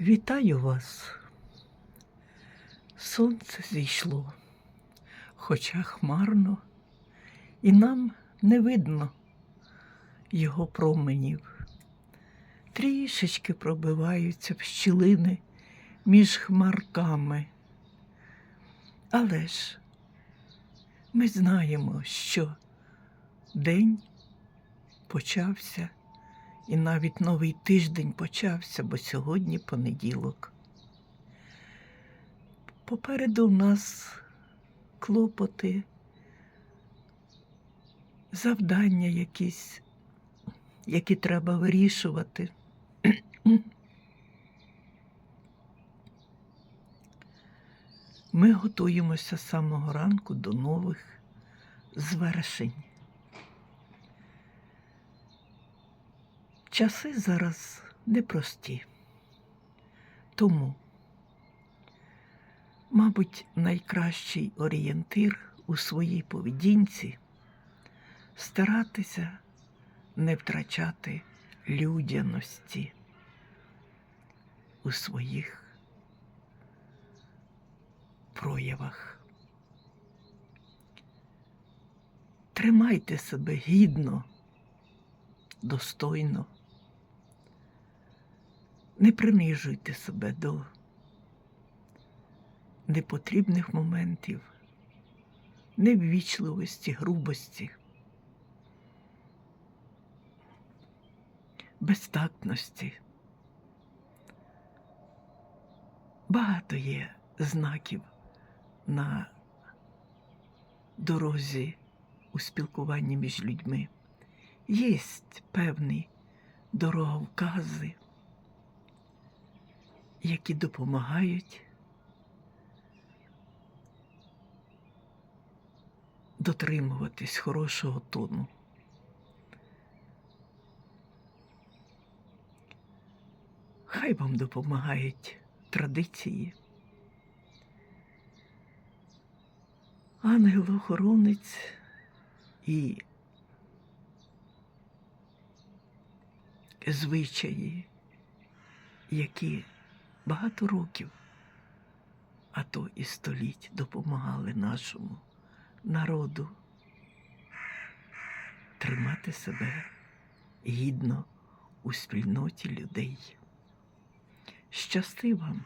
Вітаю вас. Сонце зійшло, хоча хмарно, і нам не видно його променів. Трішечки пробиваються в щілини між хмарками. Але ж ми знаємо, що день почався. І навіть новий тиждень почався, бо сьогодні понеділок. Попереду в нас клопоти, завдання якісь, які треба вирішувати. Ми готуємося з самого ранку до нових звершень. Часи зараз непрості. Тому, мабуть, найкращий орієнтир у своїй поведінці старатися не втрачати людяності у своїх проявах. Тримайте себе гідно, достойно. Не принижуйте себе до непотрібних моментів, неввічливості, грубості, безтактності. Багато є знаків на дорозі у спілкуванні між людьми. Є певні дороговкази які допомагають дотримуватись хорошого тону. Хай вам допомагають традиції. Ангел-охоронець і звичаї, які багато років, а то і століть допомагали нашому народу тримати себе гідно у спільноті людей. Щасти вам!